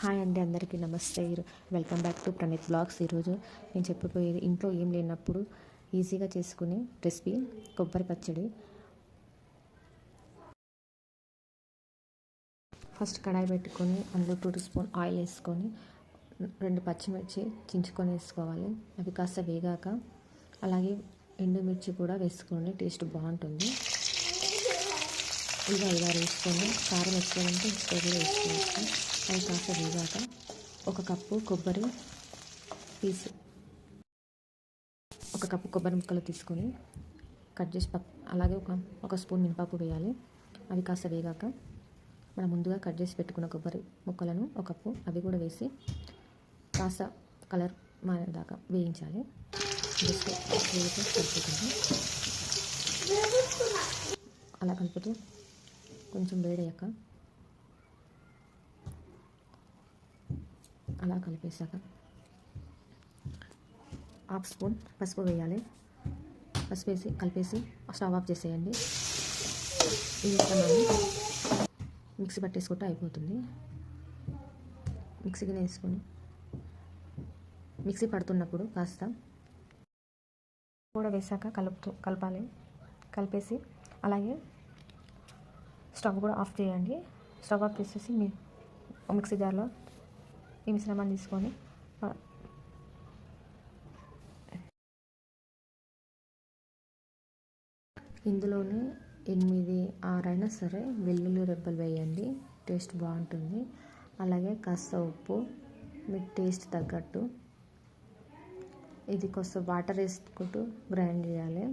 Hi అండి అందరికీ నమస్తే. Welcome back to Praneeth vlogs. ఈరోజు నేను చెప్పబోయేది ఇంట్లో ఏం లేనప్పుడు ఈజీగా చేసుకునే రెసిపీ కొబ్బరి పచ్చడి. ఫస్ట్ కడాయి పెట్టుకొని అందులో టూ టీ స్పూన్ ఆయిల్ వేసుకొని రెండు పచ్చిమిర్చి చించుకొని వేసుకోవాలి. అవి కాస్త వేగాక అలాగే ఎండుమిర్చి కూడా వేసుకోండి టేస్ట్ బాగుంటుంది. ఇలా ఇలా వేసుకొని కారం ఎక్కువ ఉంటే ఎక్కువ కూడా వేసుకోవచ్చు. అవి కాస్త వేగాక ఒక కప్పు కొబ్బరి పీసు. ఒక కప్పు కొబ్బరి ముక్కలు తీసుకొని కట్ చేసి పప్పు అలాగే ఒక ఒక స్పూన్ మినపాపు వేయాలి. అవి కాస్త వేగాక మనం ముందుగా కట్ చేసి పెట్టుకున్న కొబ్బరి ముక్కలను ఒక కప్పు అవి కూడా వేసి కాస్త కలర్ మారేదాకా వేయించాలి. జస్ట్ అలా కలుపుతూ కొంచెం వేడయ్యాక అలా కలిపేసాక హాఫ్ స్పూన్ పసుపు వేయాలి. పసుపు వేసి కలిపేసి స్టవ్ ఆఫ్ చేసేయండి. మిక్సీ పట్టేసుకుంటే అయిపోతుంది. మిక్సీకి వేసుకొని మిక్సీ పడుతున్నప్పుడు కాస్త కూడా వేసాక కలుపుతూ కలపాలి. కలిపేసి అలాగే స్టవ్ కూడా ఆఫ్ చేయండి. స్టవ్ ఆఫ్ చేసేసి మీ మిక్సీ జార్లో ఈ మిశ్రమాన్ని తీసుకొని ఇందులోనే ఎనిమిది ఆరైనా సరే వెల్లుల్లి రెబ్బలు వేయండి. టేస్ట్ బాగుంటుంది. అలాగే కాస్త ఉప్పు మీ టేస్ట్ తగ్గట్టు. ఇది కొంచెం వాటర్ వేసుకుంటూ గ్రైండ్ చేయాలి.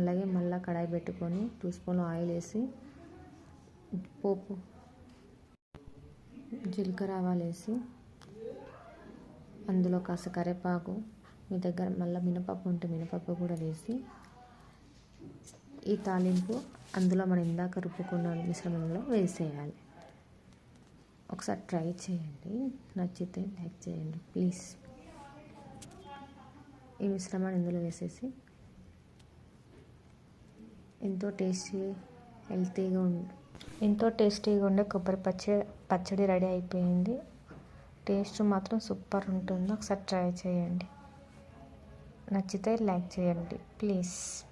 అలాగే మళ్ళీ కడాయి పెట్టుకొని టూ స్పూన్ ఆయిల్ వేసి పోపు జీలకర్ర ఆవాలు వేసి అందులో కాస్త కరివేపాకు మీ దగ్గర మళ్ళీ మినపప్పు ఉంటే మినపప్పు కూడా వేసి ఈ తాలింపు అందులో మనం ఇందాక రుబ్బుకున్న మిశ్రమంలో వేసేయాలి. ఒకసారి ట్రై చేయండి. నచ్చితే లైక్ చేయండి ప్లీజ్. ఈ మిశ్రమాన్ని ఇందులో వేసేసి ఎంతో టేస్టీ హెల్తీగా ఉండి. ఎంతో టేస్టీగా ఉండే కొబ్బరి పచ్చడి పచ్చడి రెడీ అయిపోయింది. టేస్ట్ మాత్రం సూపర్ ఉంటుంది. ఒకసారి ట్రై చేయండి. నచ్చితే లైక్ చేయండి. ప్లీజ్.